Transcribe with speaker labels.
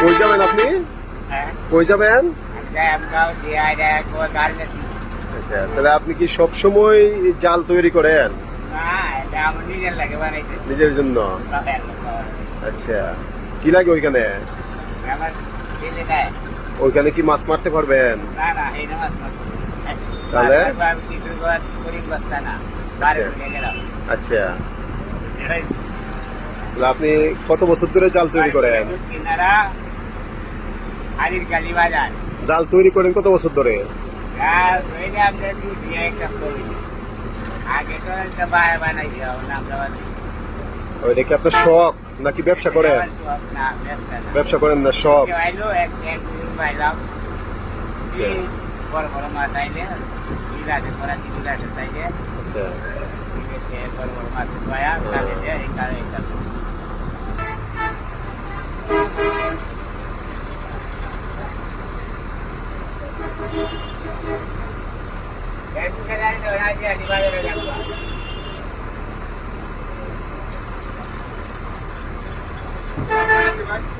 Speaker 1: কই যাবেন
Speaker 2: আপনি? কই যাবেন?
Speaker 1: আচ্ছা, তাহলে আপনি কি সব সময় জাল তৈরি করেন?
Speaker 2: নিজের
Speaker 1: জন্য? আচ্ছা কি লাগে ওইখানে? ওইখানে কি মাছ মারতে পারবেন? তাহলে? আচ্ছা। আপনি কত বছর ধরে জাল তৈরি করেন? জাল তৈরি করেন কত বছর ধরে?
Speaker 2: ওইটা
Speaker 1: কি আপনার শখ নাকি ব্যবসা করেন?
Speaker 2: ব্যবসা
Speaker 1: করেন না শখ? আচ্ছা।
Speaker 2: বড় বড় মাছ আইলে বিলাসে করা চাইলে।
Speaker 1: আচ্ছা।
Speaker 2: বড় বড় মাছ পায়া কালে দেয় এই কালে Thank you.